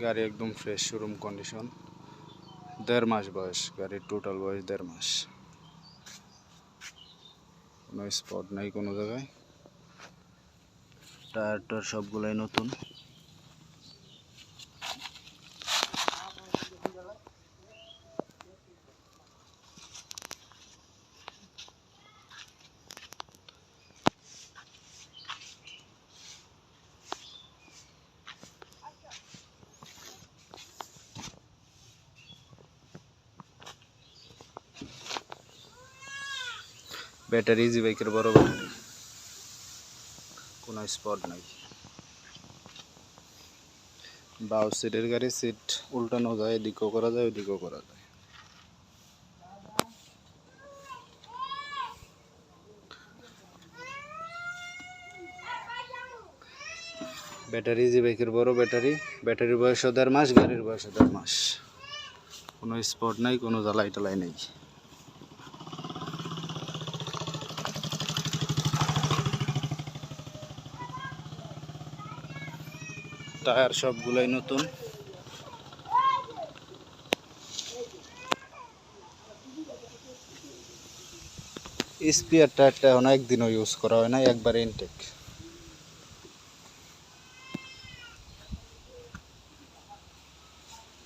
গাড়ি একদম fresh showroom condition দেড় মাস বয়স, গাড়ির টোটাল বয়স দেড় মাস। কোনো স্পট নাই কোনো জায়গায়। টায়ার টায়ার সবগুলাই নতুন। ব্যাটারি ইজি বাইকের বড় ব্যাটারি কোনো স্পট নাই। বাউ সিটের গাড়ি সিট উল্টানো যায়, এদিকেও করা যায়, ওদিকেও করা যায়। ব্যাটারি ইজি বাইকের বড় ব্যাটারি। ব্যাটারির বয়স দেড় মাস, গাড়ির বয়সও দেড় মাস। কোনো স্পট নাই, কোনো জ্বালাই টালাই নেই। টায়ার সবগুলাই নতুন। স্পিয়ার টায়ারটা এখন একদিনও ইউজ করা হয় না একবার ইনটেক